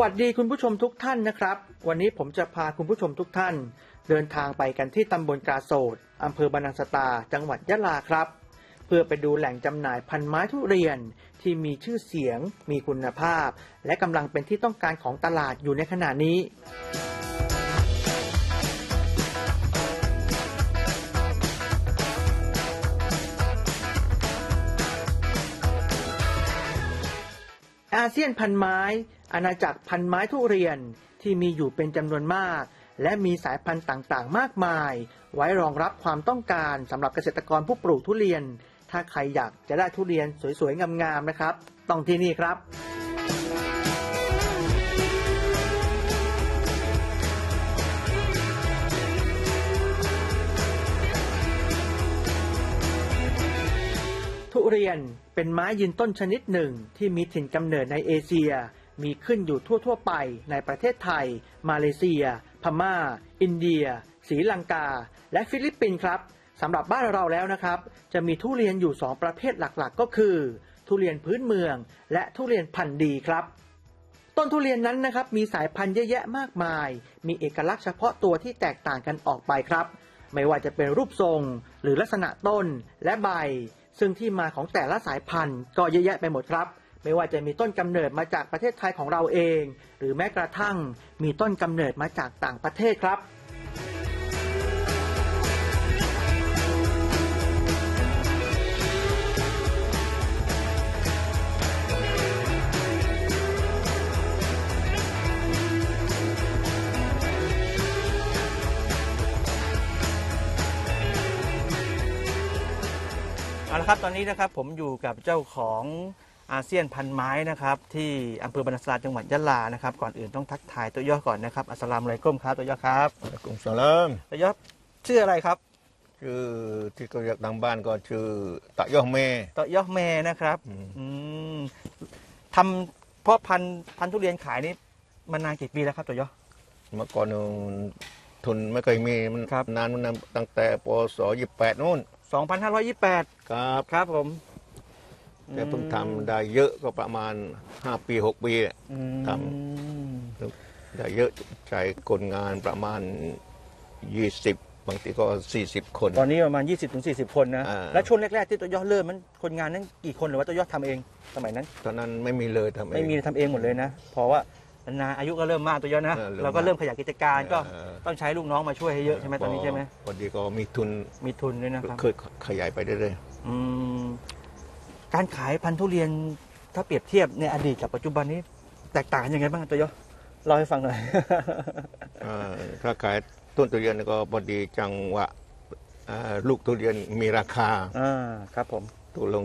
สวัสดีคุณผู้ชมทุกท่านนะครับ วันนี้ผมจะพาคุณผู้ชมทุกท่าน เดินทางไปกันที่ตำบลกาโสดอำเภอบรรนังสตา จังหวัดยะลาครับ เพื่อไปดูแหล่งจำหน่ายพันไม้ทุเรียนที่มีชื่อเสียง มีคุณภาพ และกำลังเป็นที่ต้องการของตลาดอยู่ในขณะนี้อาเซียนพันไม้ อาณาจักรพันไม้ทุเรียนที่มีอยู่เป็นจำนวนมาก และมีสายพันธุ์ต่างๆ มากมาย ไว้รองรับความต้องการสำหรับเกษตรกรผู้ปลูกทุเรียน ถ้าใครอยากจะได้ทุเรียนสวยๆ งามๆ นะครับ ต้องที่นี่ครับทุเรียนเป็นไม้ยืนต้นชนิดหนึ่งที่มีถิ่นกำเนิดในเอเชีย มีขึ้นอยู่ทั่ว ๆ ไปในประเทศไทย มาเลเซีย พม่า อินเดียศรีลังกา และฟิลิปปินส์ครับสำหรับบ้านเราแล้วนะครับ จะมีทุเรียนอยู่ 2 ประเภทหลักๆ ก็คือ ทุเรียนพื้นเมือง และทุเรียนพันธุ์ดีครับ ต้นทุเรียนนั้นนะครับมีสายพันธุ์เยอะแยะมากมาย มีเอกลักษณ์เฉพาะตัวที่แตกต่างกันออกไปครับ ไม่ว่าจะเป็นรูปทรง หรือลักษณะต้นและใบ ซึ่งที่มาของแต่ละสายพันธุ์ก็เยอะแยะไปหมดครับ ไม่ว่าจะมีต้นกำเนิดมาจากประเทศไทยของเราเอง หรือแม้กระทั่งมีต้นกำเนิดมาจากต่างประเทศครับเอาละครับตอนนี้นะครับผมอยู่กับเจ้าของ อาเซียนพันไม้นะครับที่อำเภอบรรนัสลาจังหวัดยะลานะครับก่อนอื่นต้องทักทายตัวย่อก่อนนะครับอัสสลามอะลัยกุมครับตัวย่อครับอะลัยกุมสลามตัวย่อชื่ออะไรครับชื่อที่เขาเรียกทางบ้านก็ชื่อตะยอเมตัวย่อแม่นะครับอืมอืมทำเพาะพันธุ์พันธุ์ทุเรียนขายนี่มานานกี่ปีแล้วครับตัวย่อเมื่อก่อนนู้นทุนไม่เคยมีมันครับนานมันนานตั้งแต่ปศยี่แปดนู่น2528ครับครับผม แต่เพิ่งทำได้เยอะก็ประมาณ 5 ปี 6 ปีเนี่ยอืมทได้เยอะใช้คนงานประมาณ 20 บางทีก็ 40 คน ตอนนี้ประมาณ 20-40คนนะ อ่า และช่วงแรก ๆ ที่ตัวย่อเริ่มมันคนงานนั้นกี่คนหรือว่าตัวย่อทำเองสมัยนั้น ตอนนั้นไม่มีเลยทำเอง ไม่มีทำเองหมดเลยนะเพราะว่านาอายุก็เริ่มมากตัวเยอะนะเออเริ่มเราก็เริ่มขยายกิจการก็เออ ต้องใช้ลูกน้องมาช่วยให้เยอะใช่ไหมตอนนี้ใช่ไหมพอดีก็มีทุนมีทุนด้วยนะครับ เคยขยายไปเรื่อยอืม การขายพันธุ์ทุเรียนถ้าเปรียบเทียบในอดีตกับปัจจุบันนี้แตกต่างกันยังไงบ้างตัวเยอะเล่าให้ฟังหน่อยๆอ่าถ้าขายต้นทุเรียนก็พอดีจังหวะอ่าลูกทุเรียนมีราคาอ่าครับผมตกลง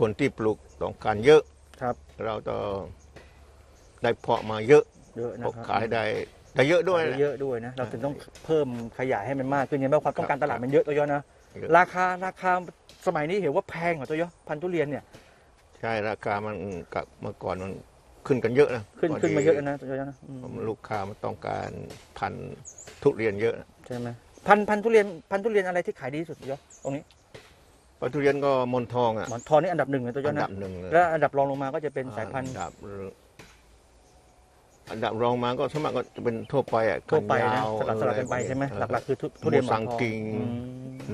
คนที่ปลูกต้องการเยอะครับ เราต้องได้เพาะมาเยอะเยอะนะเพราะครับขายได้ได้เยอะด้วยขายได้เยอะด้วยนะเราถึงต้องเพิ่มขยายให้มันมากขึ้นเนี่ยเพราะความต้องการตลาดมันเยอะตัวเยอะนะเยอะราคาราคา สมัยนี้เห็นว่าแพงกว่าตัวเยอะพันธุ์ทุเรียนเนี่ยใช่ราคามันกับเมื่อก่อนมันขึ้นกันเยอะนะขึ้นพดีขึ้นมาเยอะแล้วนะตัวเยอะนะอืมลูกค้ามันต้องการพันธุ์ทุเรียนเยอะใช่ไหมพันธุ์พันธุ์ทุเรียนพันธุ์ทุเรียนอะไรที่ขายดีที่สุดตัวเยอะตรงนี้เพราะทุเรียนก็มนทองอะหมอนทองนี่อันดับหนึ่งเลยตัวเยอัอะนดันะบหนึ่งเลยแล้วอันดับรองลงมาก็จะเป็นสายพันธุ์ อันดับอันดับรองมาก็สวนมัครก็จะเป็นทั่วไปอะทั่วไปนะขัยาวสลับสลับกันไปอะรใช่ไหมเออหลักๆคือทุทุเรียนหมสัอนงทองกิงอืม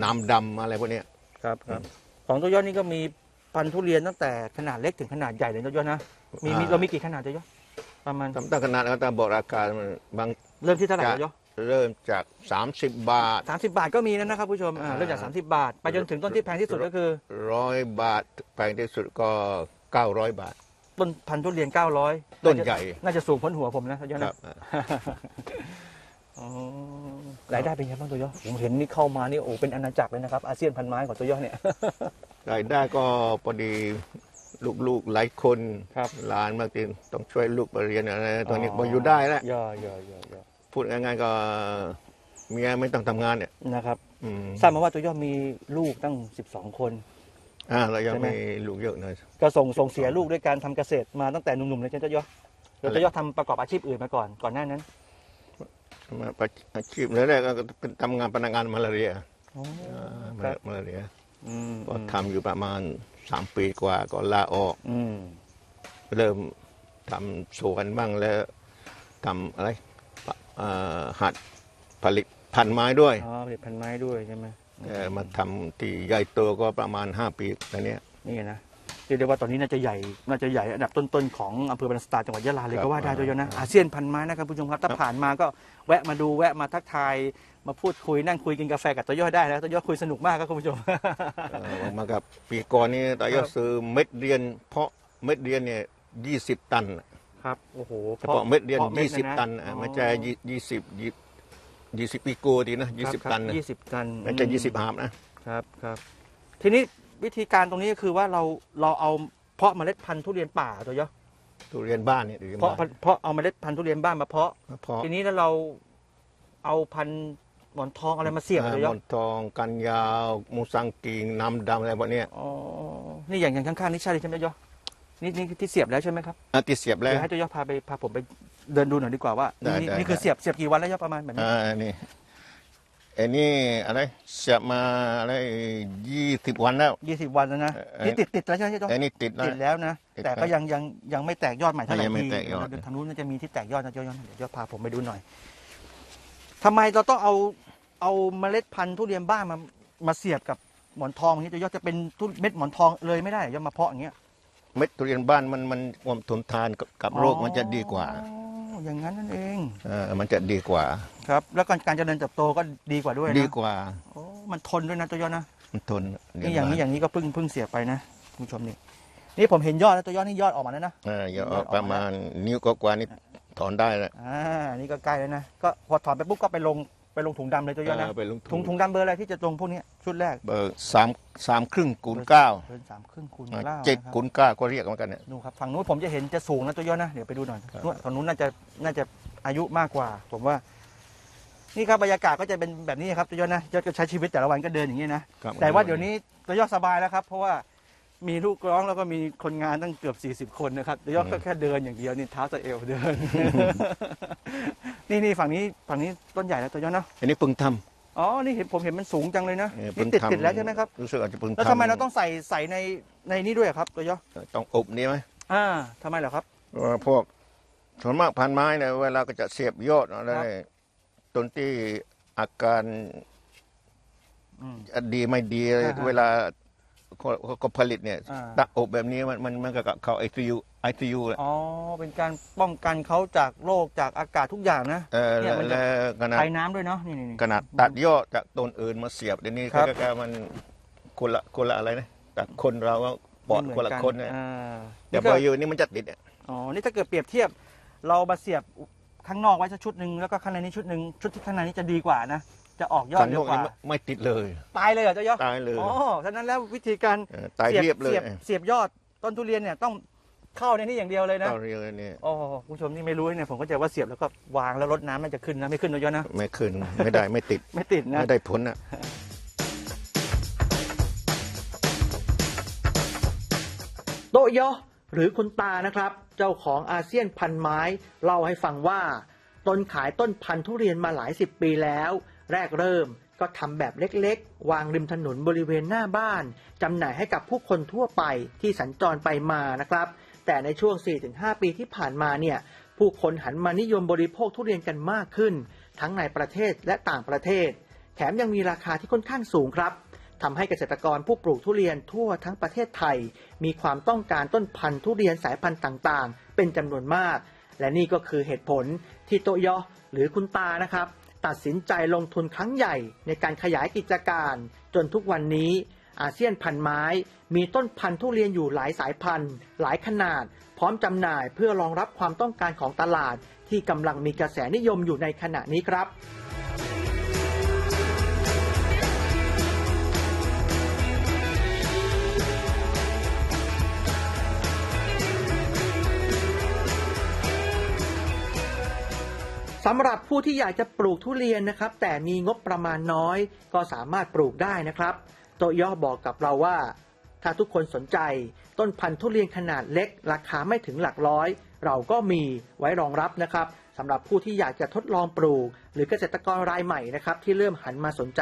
น้ำดำอะไรพวกเนี้ย ครับครับของตัวยอดนี่ก็มีพันธุ์ทุเรียนตั้งแต่ขนาดเล็กถึงขนาดใหญ่เลยตัวยอดนะมีมีอ่า เรามีกี่ขนาดตัวยอดประมาณทำตั้งขนาดแล้วแต่บอกราคามันบางเริ่มที่เท่าไหร่ตัวยอดเริ่มจาก 30 บาท สามสิบบาทก็มีนะนะครับผู้ชมอ่าอ่า เริ่มจาก30บาท ไปจนถึงต้นที่แพงที่สุดก็คือ ร้อยบาทแพงที่สุดก็ 900 บาท ต้นพันธุ์ทุเรียน900ต้นใหญ่ น่าจะสูงพ้นหัวผมนะตัวยอดครันะบอ๋อ รายได้เป็นไงบ้างตัวยอดผมเห็นนี่เข้ามานี่โอ้เป็นอาณาจักรเลยนะครับอาเซียนพันไม้ของตัวยอดเนี่ย รายได้ก็พอดีลูกๆหลายคนครับหลานบางทีต้องช่วยลูกไปเรียนอะไรตอนนี้พออยู่ได้แล้วย่อย่อย่อย่อพูดง่ายๆก็เมียไม่ต้องทำงานเนี่ยนะครับอืมทราบมาว่าตัวยอดมีลูกตั้ง 12 คน อ่าเรายังใช่ไหม มีลูกเยอะหน่อย ก็ส่งส่งเสียลูกด้วยการทำเกษตรมาตั้งแต่หนุ่มๆเลยใช่ไหมตัวยอดแล้วอะไรตัวยอดทำประกอบอาชีพอื่นมาก่อนก่อนหน้านั้น มาประอาชีพแรกๆก็เป็นทำงานพนักงานมาลาเรียอ๋ออ่าครับมาลาเรียอืมก็ทำอยู่ประมาณสามปีกว่าก็ลาออกอืมเริ่มทำสวนบ้างแล้วทำอะไรเอ่อหัดผลิตพันธุ์ไม้ด้วยอ๋อผลิตพันธุ์ไม้ด้วยใช่ไหมเอ่อมาทำที่ใหญ่โตก็ประมาณ5ปีแล้วเนี้ยนี่นะ เรียกได้ว่าตอนนี้น่าจะใหญ่น่าจะใหญ่อันดับต้นๆของอำเภอบันสตาจังหวัดยะลาเลยครับก็ว่าได้อ่าตัวเยอะนะอาเซียนพันไม้นะครับผู้ชมครับถ้าผ่านมาก็แวะมาดูแวะมาทักทายมาพูดคุยนั่งคุยกินกาแฟกับตัวยอดได้แล้วตัวยอดคุยสนุกมากครับคุณผู้ชมเอ่อมากับปีก่อนนี้ตายครัอบดซื้อเม็ดเรียน เพราะเม็ดเรียนเนี่ยยี่สิบตันครับโอ้โหเฉพาะเม็ดเรียนพาะม็ยี่สิบเยะตันอะอ๋อไม่ใช่ยี่สิบยี่สิบปีโกดีนะยี่สิบครับตันนะยี่สิบตันไม่ใช่อืยี่สิบหาบนะครับครับทีนี้ วิธีการตรงนี้ก็คือว่าเราเราเอาเพาะเมล็ดพันธุ์ทุเรียนป่าตัวยอดทุเรียนบ้านเนี่ยทุเรียนเพาะบ้านเพาะเอาเมล็ดพันธุ์ทุเรียนบ้านมาเพาะเพราะทีนี้แล้วเราเอาพันธุ์หมอนทองอะไรมาเสียบอ่าตัวยหอมดอนทองกันยาวมูสังกิงน้ำดำอะไรพวกเนี้ยอ๋อนี่อย่างอย่างข้างๆนี่ใช่เลยใช่ไหมยอนี่นี่ที่เสียบแล้วใช่ไหมครับอะที่เสียบแล้วเดี๋ยวให้ตัวยอพาไปพาผมไปเดินดูหน่อยดีกว่าว่าได้นี่ได้นี่คือได้เสียบเสียบกี่วันแล้วยอประมาณแบบนี้อ่านี่ ไอ้นี่อะไรเสียบมาอะไรยี่สิบวันแล้ว ยี่สิบวันแล้วนะเอ่อ นี่ติดติดแล้วใช่ไหมยอไอ้นี่ติดแล้ว ติดแล้วนะ ติดแต่ครัก็บยังยังยังไม่แตกยอดใหม่เท่าไหร่ยังไม่ทีแตกยอดเดี๋วทางนู้นน่าจะมีที่แตกยอดนะยอดยอดเดี๋ยวยอดพาผมไปดูหน่อยทำไมเราต้องเอาเอาเมล็ดพันธุ์ทุเรียนบ้านมามาเสียบกับหมอนทองอย่างนี้ตัวยอดจะเป็นทุเม็ดหมอนทองเลยไม่ได้ยอดมาเพาะอย่างเงี้ยเม็ดทุเรียนบ้านมันมันความทนทานกับกับโรคมันจะดีกว่า อ๋อ อย่างนั้นนั่นเองเออมันจะดีกว่า ครับ แล้วการการเจริญเติบโตก็ดีกว่าด้วยนะดีกว่าโอ้มันทนด้วยนะตัวยอดนะมันทนเรีนี่อย่างนี้บ้อย่างนี้ก็เพิ่งเพิ่งเสียบไปนะคุณผู้ชมนี่นี่ผมเห็นยอดแล้วตัวยอดนี่ยอดออกมาแล้วนะเอออย่าอเอาอกมาประมาณนิ้วก็กว่านี่ถอนได้แล้วอ่านี่ก็ใกล้แล้วนะก็พอถอนไปปุ๊บก็ไปลง ไปลงถุงดำเลยตัวยอดนะเออไปลงถุงถุงดำเบอร์อะไรที่จะลงพวกนี้ชุดแรกเบอร์สามสามครึ่งคูณเก้าเบอร์สามครึ่งคูณอ่าเก้าเจ็ดนะครับ คูณเก้าก็เรียกเหมือนกันเนี่ยดูครับฝั่งนู้นผมจะเห็นจะสูงนะตัวยอดนะเดี๋ยวไปดูหน่อยครับ นู้นฝั่งนู้นน่าจะน่าจะอายุมากกว่า ผมว่า นี่ครับบรรยากาศก็จะเป็นแบบนี้ครับตัวยอดนะยอดก็ใช้ชีวิตแต่ละวันก็เดินอย่างนี้นะครับแต่ว่าเดี๋ยวนี้ตัวยอดสบายแล้วครับ เพราะว่า มีลูกร้องแล้วก็มีคนงานตั้งเกือบ 40 คนนะครับตัวยอดก็แค่เดินอย่างเดียวนี่เท้าสะเอวเดิน นี่นี่ฝั่งนี้ฝั่งนี้ต้นใหญ่แล้วตัวยอดเนาะอันนี้เพิ่งทอ๋อ นี่เห็นผมเห็นมันสูงจังเลยนะำเออนี่เพิ่งติดทำติดแล้วใช่ไหมครับ รู้สึกอาจจะเพิ่งแล้วทำไมเราต้องใส่ใส่ในในนี้ด้วยครับตัวยอดต้องอบนี่ไหมอ่าทำไมเหรอครับ เพราะว่าพวกส่วนมากพันไม้เนี่ยเวลาก็จะเสียบยอดอะไรครับ ต้นที่อาการอืม ดีไม่ดีอ่าฮะเวลา เขาเขาเขาผลิตเนี่ยอ่าตักอบแบบนี้มันมันมันก็เข้าไอซียูไอซียูแหละอ๋อ เป็นการป้องกันเขาจากโรคจากอากาศทุกอย่างนะ เออเนี่ยมันจะ แล้วขนาด ไอ้น้ำด้วยเนาะ นี่นี่นี่ ขนาดตัดยอดจากต้นอื่นมาเสียบเดี๋ยวนี้ครับก็ก็มันคนละคนละอะไรนะแต่คนเราก็ปอดไม่เหมืคนละคนเนี่ยอ่าแต่นี่พก็ออยู่นี่มันจะติดเนี่ยอ๋อ นี่ถ้าเกิดเปรียบเทียบ เรามาเสียบข้างนอกไว้สักชุดหนึ่งแล้วก็ข้างในนี้ชุดหนึ่งชุดที่ข้างในนี้จะดีกว่านะ จะออกยอดข้างเร็นวอกกว่านี่ไม่ไม่ติดเลย ตายเลยเหรอเจ้ายอดตายเลยอ๋อฉะนั้นแล้ววิธีการเออตายเรียบเลยสีเสียบยอดต้นทุเรียนเนี่ยต้องเข้าในนี้อย่างเดียวเลยนะ ตายเรียบเลยเนี่ยโอ้คุณผู้ชมนี่ไม่รู้เนี่ยผมก็จะว่าเสียบแล้วก็วางแล้วรดน้ำมันจะขึ้นนะไม่ขึ้นนะยอดนะ ไม่ขึ้นไม่ได้ไม่ติด ไม่ติดนะ ไม่ได้ผลอะ โตโยหรือคุณตานะครับ เจ้าของอาเซียนพันไม้ เล่าให้ฟังว่า ตนขายต้นพันธุ์ทุเรียนมาหลายสิบปีแล้ว แรกเริ่มก็ทำแบบเล็กๆ วางริมถนนบริเวณหน้าบ้านจำหน่ายให้กับผู้คนทั่วไปที่สัญจรไปมานะครับ แต่ในช่วง 4-5 ปีที่ผ่านมาเนี่ยผู้คนหันมานิยมบริโภคทุเรียนกันมากขึ้น ทั้งในประเทศและต่างประเทศ แถมยังมีราคาที่ค่อนข้างสูงครับทำให้เกษตรกรผู้ปลูกทุเรียนทั่วทั้งประเทศไทย มีความต้องการต้นพันธุ์ทุเรียนสายพันธุ์ต่างๆ เป็นจำนวนมาก และนี่ก็คือเหตุผลที่โตโยหรือคุณตานะครับ ตัดสินใจลงทุนครั้งใหญ่ในการขยายกิจการ จนทุกวันนี้อาเซียนพันไม้ มีต้นพันธุ์ทุเรียนอยู่หลายสายพันธุ์ หลายขนาด พร้อมจำหน่ายเพื่อรองรับความต้องการของตลาด ที่กำลังมีกระแสนิยมอยู่ในขณะนี้ครับ สำหรับผู้ที่อยากจะปลูกทุเรียนนะครับ แต่มีงบประมาณน้อย ก็สามารถปลูกได้นะครับ โตย่อบอกกับเราว่า ถ้าทุกคนสนใจ ต้นพันธุ์ทุเรียนขนาดเล็ก ราคาไม่ถึงหลักร้อย เราก็มีไว้รองรับนะครับสำหรับผู้ที่อยากจะทดลองปลูก หรือเกษตรกรรายใหม่นะครับที่เริ่มหันมาสนใจ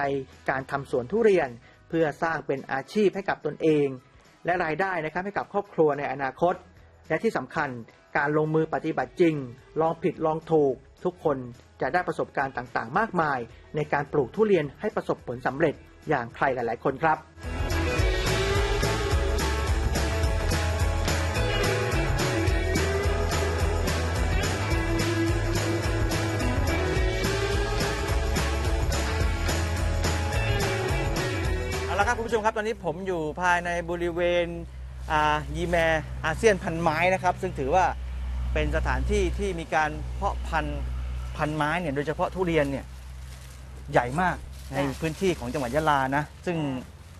การทำสวนทุเรียน เพื่อสร้างเป็นอาชีพให้กับตนเอง และรายได้นะครับให้กับครอบครัวในอนาคต และที่สำคัญการลงมือปฏิบัติจริง ลองผิดลองถูก ทุกคนจะได้ประสบการณ์ต่างๆ มากมาย ในการปลูกทุเรียนให้ประสบผลสำเร็จอย่างใครหลาย ๆ คนครับเอาละครับคุณผู้ชมครับตอนนี้ผมอยู่ภายในบริเวณอ่ายีแมอาเซียนพันไม้นะครับ ซึ่งถือว่าเป็นสถานที่ที่มีการเพาะพันธุ์ พันไม้เนี่ยโดยเฉพาะทุเรียนเนี่ยใหญ่มากในค่ะพื้นที่ของจังหวัดยะลานะ ซึ่ง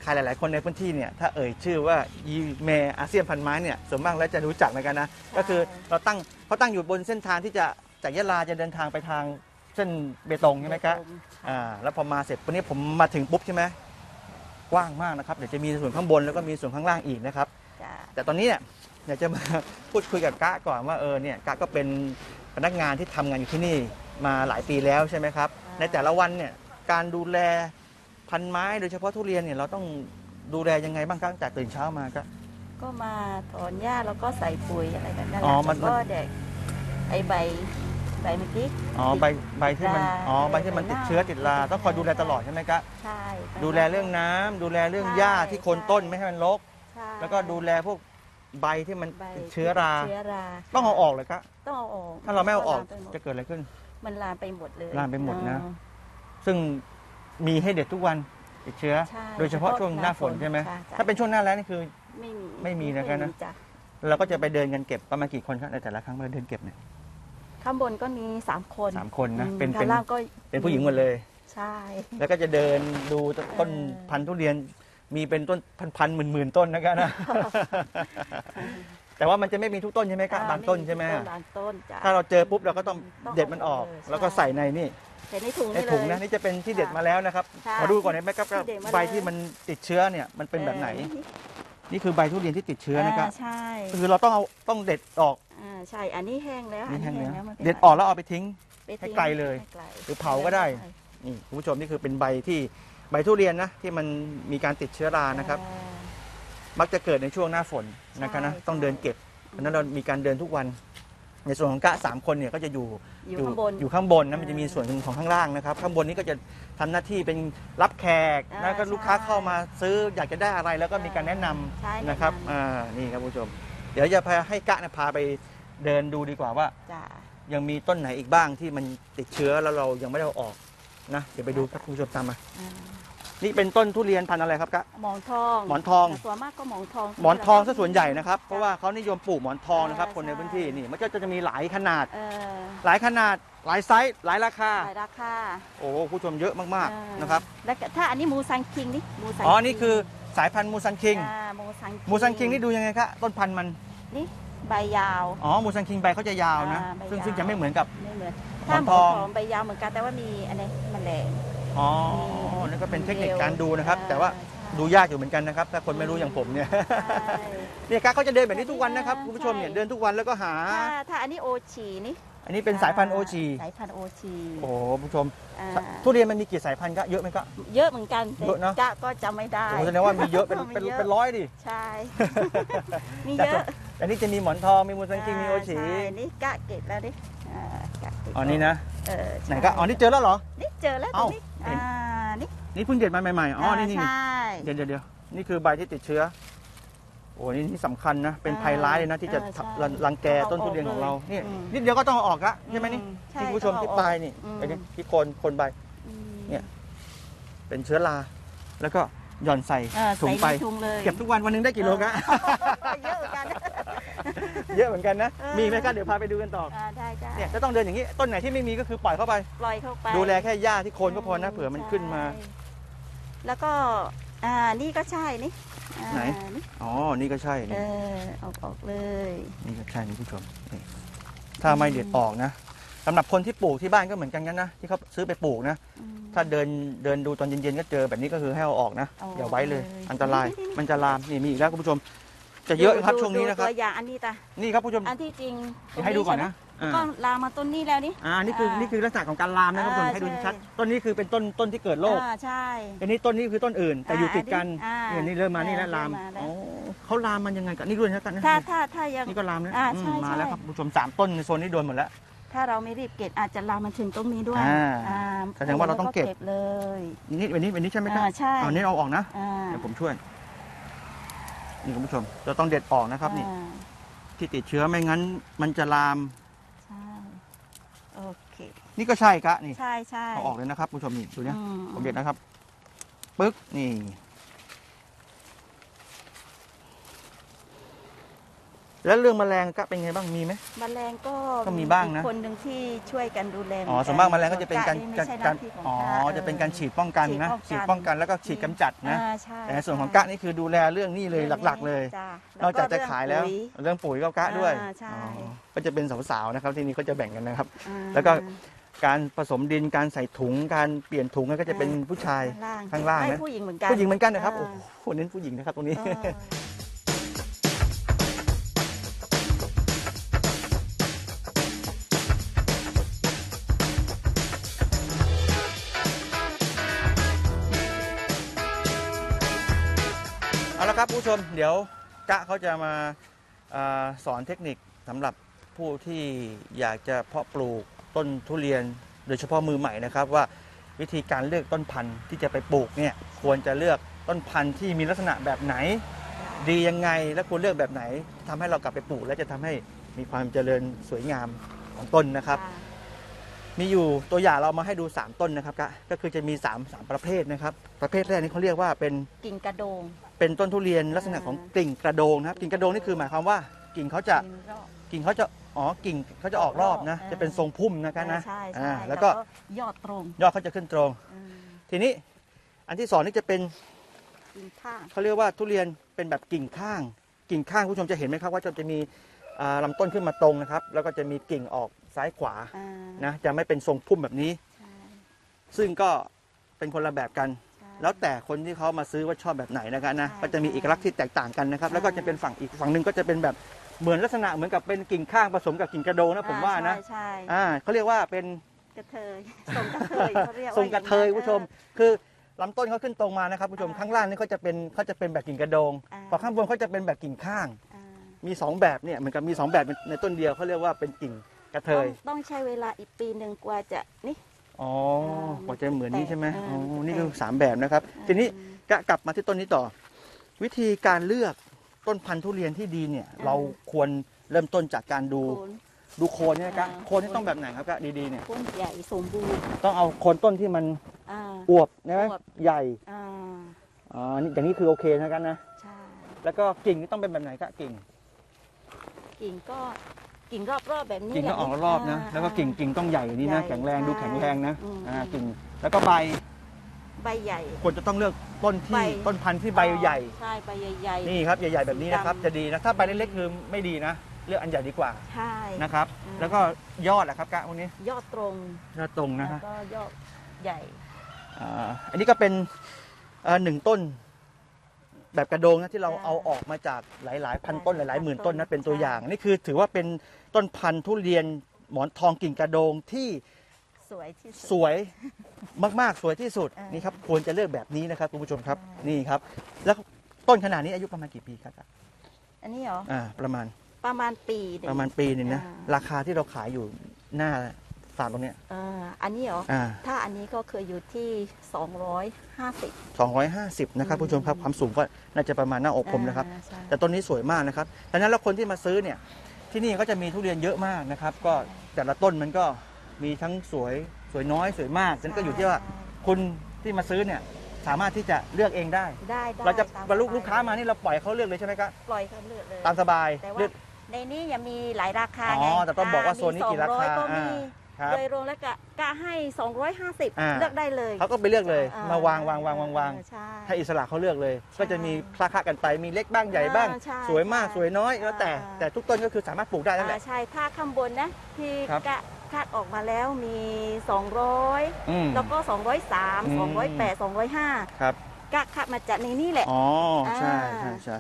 ใครหลาย ๆ คนในพื้นที่เนี่ยถ้าเอ่ยชื่อว่ายีแมอาเซียนพันไม้เนี่ยส่วนมากแล้วจะรู้จักเหมือนกันนะก็คือเราตั้งเขาตั้งอยู่บนเส้นทางที่จะจากยะลาจะเดินทางไปทางเส้นเบตงใช่ไหมครับอ่าแล้วพอมาเสร็จวันนี้ผมมาถึงปุ๊บใช่ไหมกว้างมากนะครับเดี๋ยวจะมีส่วนข้างบนแล้วก็มีส่วนข้างล่างอีกนะครับจ้ะแต่ตอนนี้เนี่ยอยากจะมาพูดคุยกับกะก่อนว่าเออเนี่ยกะก็เป็นพนักงานที่ทำงานอยู่ที่นี่ มาหลายปีแล้วใช่ไหมครับ ในแต่ละวันเนี่ยการดูแลพันไม้โดยเฉพาะทุเรียนเนี่ยเราต้องดูแลยังไงบ้างครับตั้งแต่ตื่นเช้ามาก็ ก็มาถอนหญ้าแล้วก็ใส่ปุ๋ยอะไรแบบนั้นอ๋อแหละมัน แล้วก็เด็กไอใบใบเมื่อกี้ อ๋อใบใบที่มันติดราอ๋อใบที่มันติดเชื้อติดราต้องคอยดูแลตลอดใช่ไหมครับใช่ดูแลเรื่องน้ำดูแลเรื่องใช่หญ้าที่โคนต้นไม่ให้มันรกใช่แล้วก็ดูแลพวกใบที่มันใบติดเชื้อรา เชื้อราต้องเอาออกเลยครับต้องเอาออกถ้าเราไม่เอาออกนลมไปหมดจะเกิดอะไรขึ้น มันลามไปหมดเลยลามไปหมดนะ อ่า ซึ่งมีให้เด็ดทุกวันติดเชื้อ ใช่โดยเฉพาะช่วงหน้าฝนใช่ไหมค่ะจ้ะถ้าเป็นช่วงหน้าแล้งนี่คือ ไม่มีไม่มีนะครับนะไม่มีจ้ะเราก็จะไปเดินกันเก็บประมาณกี่คนครับในแต่ละครั้งเราเดินเก็บเนี่ยข้างบนก็มีสามคนสามคนนะอืมเป็นข้างล่างก็เป็นผู้หญิงหมดเลย ใช่ แล้วก็จะเดินดูต้นเออ พันธุ์ทุเรียนมีเป็นต้นพันๆหมื่นๆต้นนะครับนะ แต่ว่ามันจะไม่มีทุกต้นใช่ไหมครับบางต้นใช่ไหมบางต้นจ้ะถ้าเราเจอปุ๊บเราก็ต้องต้องเด็ดมันออกเอาออกเลยแล้วก็ใช่ใส่ในนี่ใส่ในถุงในนี่เลยถุงนะนี่จะเป็นที่เด็ดมาแล้วนะครับใช่ขอดูก่อนได้ไหมครับว่าที่เด็ดมาใบเลยที่มันติดเชื้อเนี่ยมันเป็นแบบไหนออนี่คือใบทุเรียนที่ติดเชื้อนะครับาใช่คือเราต้องเอาต้องเด็ดออกอ่าใช่อันนี้แห้งแล้วนี่แห้งอัแล้วมันป็นเด็ดออกแล้วเอาไปทิ้งไปให้ทิ้งไกลเลยให้ไกลหรือเผาก็ได้นี่คุณผู้ชมนี่คือเป็นใบที่ใบทุเรียนนะที่มันมีการติดเชื้อรานะครับอ่า มักจะเกิดในช่วงหน้าฝนนะครับนะใช่ต้องเดินเก็บเพราะฉะนั้นเรามีการเดินทุกวัน ในส่วนของกะสามคนเนี่ยก็จะอยู่อยู่ข้างบนอยู่ข้างบนนะอ่ามัมันจะมีส่วนหนึ่งของข้างล่างนะครับ ข้างบนนี้ก็จะทำหน้าที่เป็นรับแขกอ่าแล้วก็ลูกค้าใช่เข้ามาซื้ออยากจะได้อะไรแล้วก็มีการแนะนำใช่นะครับแนะนำ อ่านี่ครับคุณผู้ชม เดี๋ยวจะพาให้กะนะพาไปเดินดูดีกว่าว่า จ้ะ ยังมีต้นไหนอีกบ้างที่มันติดเชื้อแล้วเรายังไม่ได้เอาออกนะ เดี๋ยวไปดูครับคุณผู้ชมตามมา อ่า นี่เป็นต้นทุเรียนพันธุ์อะไรครับกะ หมอนทองหมอนทองส่วนมากก็หมอนทองหมอนทองซะส่วนใหญ่นะครับ เพราะว่าเขานิยมปลูกหมอนทองนะครับอ่าคนในใช่พื้นที่นี่มันก็จะมีหลายขนาด เออหลายขนาด หลายไซส์ หลายราคา หลายราคาโอ้โหผู้ชมเยอะมากเออๆนะครับ แล้วก็ถ้าอันนี้มูซันคิงนี่มูซันอ๋อ นี่คือสายพันธุ์มูซันคิง อ่ามูซันคิงมูซันคิงนี่ดูยังไงครับต้นพันธุ์มัน นี่ใบยาว อ๋อ มูซันคิงใบเขาจะยาวนะ อ่าใบซึ่งยาว ซึ่งจะไม่เหมือนกับ ไม่เหมือนหมถ้าอนหมทออนงทองใบยาวเหมือนกันแต่ว่ามีอันนี้มันแหลงอ๋อ มี นี่ก็เป็นเทคนิคเอวการดูนะครับอ่าแต่ว่าใช่ดูยากอยู่เหมือนกันนะครับ ถ้าคนไม่รู้อย่างผมเนี่ยใช่เนี่ยกาเขาจะเดินแบบนี้ทุกวันนะครับใช่คุณผู้ชมเนี่ยเดินทุกวันแล้วก็หา ถ้าถ้าอันนี้โอชีนี่อันนี้เป็นสายพันธุ์โอชีสายพันธุ์โอชีโอ้โหคุณผู้ชมอ่าทุเรียนมันมีกี่สายพันธุ์ก็เยอะไหมก็ เยอะเหมือนกันแต่เยอะเนอะกะก็จำไม่ได้โอ้โหแสดงว่ามีเยอะเป็นเป็นมียอะเป็นร้อยดิ ใช่ มีแต่เยส่วอะนอันนี้จะมีหมอนทอง มีมูซันคิงมีโอชีใช่นี่กะเก็บแล้วดิอ่ากะเก็บอ๋อนี่นะเออใช่ไหนก็อ๋อนี่เจอแล้วเหรอ นี่เจอแล้วตรเอ้างนี้เห็ นอ่านี่นี่เพิ่งเด็ดมาใหม่ๆอ๋อนี่นี่ใช่เดี๋ยวเดี๋ยวเดี๋ยวนี่คือใบที่ติดเชื้อโอ้นี่นี่สำคัญนะ เป็นภัยร้ายเลยนะที่จะเออใช่รังรังแกต้นทุเรียนของเรานี่อืมนิดเดียวก็ต้องเอาออกละใช่ไหมนี่อืมใช่ที่คุณผู้ชมต้องเอาที่ปลายนี่อืมไอ้นี่ที่โคนโคนใบอืมเนี่ยเป็นเชื้อราแล้วก็หย่อนใส่เออถุงใส่ไปในถุงเลยเก็บทุกวันวันหนึงได้กี่โลกะเยอะเหมือนกันเยอะเหมือนกันนะเออมีไหมก็เดี๋ยวพาไปดูกันต่ออ่าได้ได้เนี่ยจะต้องเดินอย่างนี้ต้นไหนที่ไม่มีก็คือปล่อยเข้าไปปล่อยเข้าไป ดูแลแค่หญ้าที่โคนก็พอนะเผื่อมันขึ้นมาใช่ แล้วก็อ่านี่ก็ใช่นี่อ่าไหนนี่อ๋อ นี่ก็ใช่เอนี่อออกออกเลย นี่ก็ใช่นี่ผู้ชมนี่ถ้าไม่เด็ดออกนะสำหรับคนที่ปลูกที่บ้านก็เหมือนกันนะที่เขาซื้อไปปลูกนะ อืม ถ้าเดินเดินดูตอนเย็นๆก็เจอแบบนี้ก็คือให้เอาออกนะเอาออกอย่าไว้เลย เลย อันตรายนี่ๆๆมันจะลามนี่มีอีกแล้วคุณผู้ชม จะเยอะครับดูช่วงนี้ดูนะครับตัวอย่างอันนี้ตานี่ครับผู้ชมอันที่จริงเดี๋ยวให้ดูก่อนนะใช่ไหอ่าก็ลามมาต้นนี้แล้วนี่ อ่านี่คือนี่คือลักษณะของการลามนะครับคุณผู้ชมอ่าให้ดูใช่ ชัดต้นนี้คือเป็นต้นต้นที่เกิดโรคอ่าใช่ อันนี้ต้นนี้คือต้นอื่น แต่อยู่ติดกันอ่าเนี่ยนี่เริ่มมานี่แล้วอ่าลามเริ่มมาแล้ว อ๋อเขาลามมันยังไงกันนี่ด้วยนะกันนะถ้าถ้าถ้ายัง นี่ก็ลามนะอ่าอืมใช่มาใช่ แล้วครับคุณผู้ชมสามต้นในโซนนี้โดนหมดแล้ว ถ้าเราไม่รีบเก็บอาจจะลามมาถึงตรงนี้ด้วยอ่าอ่าแสดงว่าเราต้องเก็บเลย นี่วันนี้วันนี้ใช่ไหมครับอ่าใช่ เอานี้เอาออกนะอ่าเดี๋ยวผมช่วยนี่คุณผู้ชมเราต้องเด็ดออกนะครับนี่อ่าที่ติดเชื้อไม่งั้น มันจะลามใช่โอเค นี่ก็ใช่กะนี่ใช่ใช่เอาออกเลยนะครับคุณผู้ชมนี่ดูเนี่ยอืมผมเด็ดนะครับปึ๊กนี่ แล้วเรื่องแมลงก็เป็นไงบ้างมีไหม แมลงก็ก็มีบ้างนะ อีกคนหนึ่งที่ช่วยกันดูแลอ๋อเหส่วนมากแมลงก็จะเป็นการไม่การใช่หการน้ที่ขงอ๋อข้าจะเป็นการฉีดป้องกันนะฉีฉีดดป้ป้อองงกักันนแล้วก็ฉีดกำจัดนะ อ่าใช่แต่ในส่วนของใช่กะนี่คือดูแลเรื่องนี้เลยหลัก ๆ เลย จ้ะนอกจากจะขายแล้วปุ๋เรื่องปุ๋ยก็กะด้วยอ่าใช่อ๋อก็จะเป็นสาวๆนะครับที่นี่เขาจะแบ่งกันนะครับ อ่าแล้วก็ การผสมดินการใส่ถุงการเปลี่ยนถุงก็จะเป็นผู้ชายข้างล่างข้างล่างไม่นะผู้หญิงเหมือนกันผู้หญิงเหมือนกันนะครับอ่าโอ้โหเน้นผู้หญิงนะครับตรงนี้เออเอาละครับผู้ชมเดี๋ยวกะเขาจะมาเออสอนเทคนิคสำหรับผู้ที่อยากจะเพาะปลูก ต้นทุเรียน โดยเฉพาะมือใหม่นะครับว่าวิธีการเลือกต้นพันธุ์ที่จะไปปลูกเนี่ยควรจะเลือกต้นพันธุ์ที่มีลักษณะแบบไหน ดียังไงและควรเลือกแบบไหนทำให้เรากลับไปปลูก และจะทำให้มีความเจริญสวยงามของต้นนะครับอ่ามีอยู่ตัวอย่างเรามาให้ดู 3 ต้นนะครับก็ก็คือจะมี 3 3 ประเภทนะครับ ประเภทแรกนี้เขาเรียกว่าเป็นกิ่งกระโดง เป็นต้นทุเรียนลักษณะของกิ่งกระโดงนะครับกิ่งกระโดงนี่คือหมายความว่ากิ่งเขาจะกิ่งรอบกิ่งเขาจะ อ๋อกิ่งเขาจะออกรอบนะอ่าจะเป็นทรงพุ่มนะครับนะใช่ใช่อ่าแล้แล้ววก็ก็ยอดตรงยอดเขาจะขึ้นตรง อืมทีนี้อันที่สองนี่จะเป็นกิ่งข้างเขาเรียกว่าทุเรียนเป็นแบบกิ่งข้าง กิ่งข้างคุณผู้ชมจะเห็นไหมครับว่าจะจะมีอ่าลำต้นขึ้นมาตรงนะครับ แล้วก็จะมีกิ่งออกซ้ายขวาอ่านะจะไม่เป็นทรงพุ่มแบบนี้ ใช่ซึ่งก็เป็นคนละแบบกัน ใช่ แล้วแต่คนที่เขามาซื้อว่าชอบแบบไหนนะครับนะใช่ก็จะมีเอกลักษณ์ที่แตกต่างกันนะครับ ใช่ แล้วก็จะเป็นฝั่งอีกฝั่งหนึ่งก็จะเป็นแบบ เหมือนลักษณะเหมือนกับเป็นกิ่งข้างผสมกับกิ่งกระโดงนะผมว่านะใช่ใช่อ่าเขาเรียกว่าเป็นกระเทยทรงกระเทยเขาเรียกว่าทรงกระเทยอางนั้นผู้ชมเออคือลำต้นเขาขึ้นตรงมานะครับผู้ชมอ่าข้างล่างนี่เขาจะเป็นเขาจะเป็นแบบกิ่งกระโดงอ่าพอข้างบนเขาจะเป็นแบบกิ่งข้างอ่ามีสองแบบเนี่ยเหมือนกับมีสองแบบในต้นเดียวเขาเรียกว่าเป็นกิ่งกระเทต้องยต้องใช้เวลาอีกปีหนึ่งกว่าจะนี่อ๋ออ่ากว่าจะเหมือนนี้ใช่ไหมอ่าอ๋อมันนี่แตกคือสามแบบนะครับ ทีนี้อืมกะกลับมาที่ต้นนี้ต่อ วิธีการเลือก ต้นพันธุ์ทุเรียนที่ดีเนี่ยอ่าเราควรเริ่มต้นจากการดูโคนดูโคนเนี่ยนะกะอ่าโคนนี่ต้องแบบไหนครับกะดีๆเนี่ย โคนใหญ่สมบูรณ์ต้องเอาโคนต้นที่มันอ่า อวบนะไหมอวบ ใหญ่อ่าอ๋อนี่อย่างนี้คือโอเคนะกันนะ ใช่แล้วก็กิ่งนี่ต้องเป็นแบบไหนกะกิ่ง กิ่งก็กิ่งรอบๆแบบนี้กิ่งก็ออกรอบๆนะาแล้วก็กิ่งกิ่งต้องใหญ่กว่านี้นะใหญ่แข็งแรงดูใช่แข็งแรงนะอืมอ่า กิ่ง แล้วก็ใบ ใบใหญ่ ควรจะต้องเลือกต้นใบที่ต้นพันธุ์ที่ใบใหญ่ ใช่ใบใหญ่ๆ นี่ครับใหญ่ๆแบบนี้นะครับสีดำ จะดีนะถ้าใบเล็กๆคือไม่ดีนะ เลือกอันใหญ่ดีกว่าใช่ นะครับ อืม แล้วก็ยอดนะครับกะพวกนี้ยอดตรงยอดตรงนะแล้วฮะก็ยอดใหญ่ อ่าอันนี้ก็เป็นเอ่อหนึ่งต้น แบบกระโดงนะที่เราเอาออกมาจากหลายๆ พันต้นหลายๆหมื่นต้นนะเป็นตัวอย่างนี่คือถือว่าเป็นต้นพันธุ์ทุเรียนหมอนทองกิ่งกระโดงที่ สวยที่สุด สวยมากๆสวยที่สุดอ่านี่นี่ครับควรจะเลือกแบบนี้นะครับคุณผู้ชมครับใช่นี่ครับ แล้วต้นขนาดนี้อายุประมาณกี่ปีครับอันนี้เหรอ อ่าประมาณประมาณปีหนึ่ง ประมาณปีหนึ่งนะอ่า ราคาที่เราขายอยู่หน้าฟาร์มตรงเนี้ยเอออันนี้เหรอ อ่า ถ้าอันนี้ก็เคยอยู่ที่ 250 250 นะครับผู้ชมครับ ความสูงก็น่าจะประมาณหน้าอกผมนะครับ อ่าใช่ แต่ต้นนี้สวยมากนะครับดังนั้นแล้วคนที่มาซื้อเนี่ยที่นี่ก็จะมีทุเรียนเยอะมากนะครับ ก็แต่ละต้นมันก็ มีทั้งสวยสวยน้อยสวยมากฉะนั้นก็อยู่ที่ว่าคุณที่มาซื้อเนี่ยสามารถที่จะเลือกเองได้ ได้ได้เราจะตมบรรลุสบยลูกค้ามานี่เราปล่อยเขาเลือกเลยใช่ไหมครับปล่อยเขาเลือกเลยตามสบายแต่เลืว่าอก ในนี้ยังมีหลายราคาอ๋อไงแต่ต้องบอกว่ามีโซนนี้กี่ราคา200ก็มีครับโดยรวมแล้วก็กะให้250อ่าเลือกได้เลยเขาก็ไปเลือกเลยอ่มาวางวางวางวางวางเออใช่ ให้อิสระเขาเลือกเลย ใช่ก็จะมีคละคละกันไปมีเล็กบ้างใหญ่บ้าง อ่าใช่สวยมากใช่สวยน้อยแล้วแต่อ่า แต่ทุกต้นก็คือสามารถปลูกได้นั่นแหอ่าละ ใช่ถ้าข้างบนนะที่ครับ กะ คัดออกมาแล้วมี200อืมแล้วก็ อืม 203 208 205ครับกะคัดมาจากในนี่แหละ อ๋อ ใช่อ่าใช่ใช่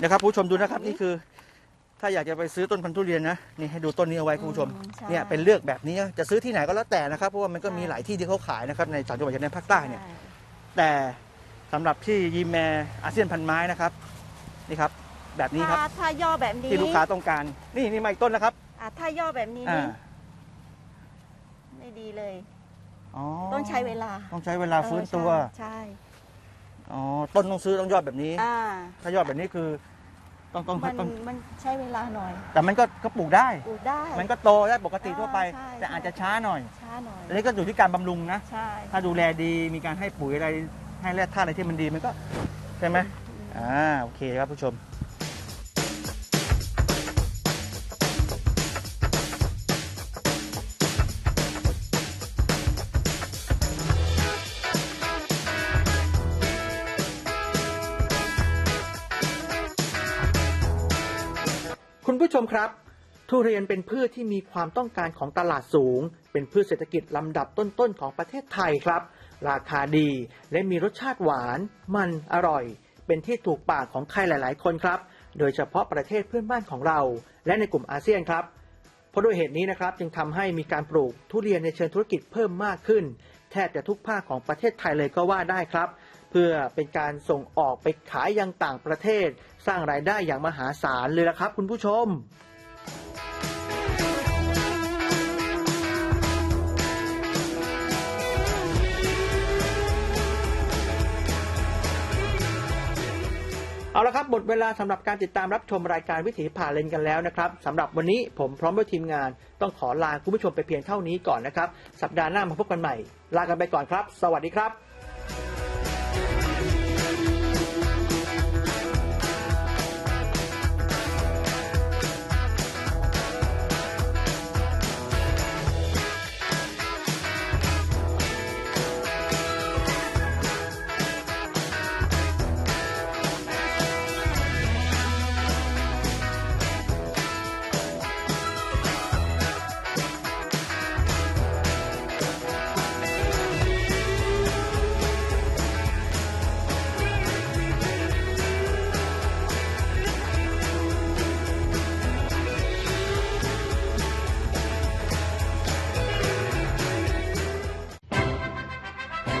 นะครับผู้ชมดูนะครับอันนี้นี่คือ ถ้าอยากจะไปซื้อต้นพันธุ์ทุเรียนนะนี่ให้ดูต้นนี้เอาไว้คุณผู้ชมอืมใช่เนี่ยเป็นเลือกแบบนี้จะซื้อที่ไหนก็แล้วแต่นะครับเพราะว่ามันก็มีใช่ หลายที่ที่เขาขายนะครับในสามจังหวัดชายแดนภาคใต้เนี่ยใช่แต่สำหรับที่ยีแมอาเซียนพันไม้นะครับ นี่ครับ แบบนี้ครับถ้าถ้าย่อแบบนี้ที่ลูกค้าต้องการ นี่นี่มาอีกต้นแล้วครับ อะถ้าย่อแบบนี้อ่านี่ ไม่ดีเลย อ๋อต้องใช้เวลาต้องใช้เวลาฟื้นตัวเออใช่อ๋อต้นต้องซื้อต้องยอดแบบนี้ ใช่อ่าถ้ายอดแบบนี้คือต้องต้องมันต้องมันใช้เวลาหน่อยแต่มันก็ก็ปลูกได้ ปลูกได้ มันก็โตได้ปกติทั่วไป อ่าใช่ แต่อาจจะช้าหน่อยช้าหน่อยอันนี้ก็อยู่ที่การบำรุงนะ ใช่ ถ้าดูแลดีมีการให้ปุ๋ยอะไรให้แร่ธาตุอะไรที่มันดีมันก็ใช่ไหมอ่าโอเคครับผู้ชม ผู้ชมครับ ทุเรียนเป็นพืชที่มีความต้องการของตลาดสูง เป็นพืชเศรษฐกิจลำดับต้นๆของประเทศไทยครับ ราคาดีและมีรสชาติหวาน มันอร่อย เป็นที่ถูกปากของใครหลาย ๆ คนครับ โดยเฉพาะประเทศเพื่อนบ้านของเรา และในกลุ่มอาเซียนครับเพราะด้วยเหตุนี้นะครับจึงทำให้มีการปลูกทุเรียนในเชิงธุรกิจเพิ่มมากขึ้น แทบจะทุกภาคของประเทศไทยเลยก็ว่าได้ครับ เพื่อเป็นการส่งออกไปขายยังต่างประเทศ สร้างรายได้อย่างมหาศาลเลยละครับ คุณผู้ชมเอาละครับหมดเวลาสำหรับการติดตามรับชมรายการวิถีผ่าเลนกันแล้วนะครับสำหรับวันนี้ผมพร้อมด้วยทีมงาน ต้องขอลาคุณผู้ชมไปเพียงเท่านี้ก่อนนะครับ สัปดาห์หน้ามาพบกันใหม่ ลากันไปก่อนครับ สวัสดีครับ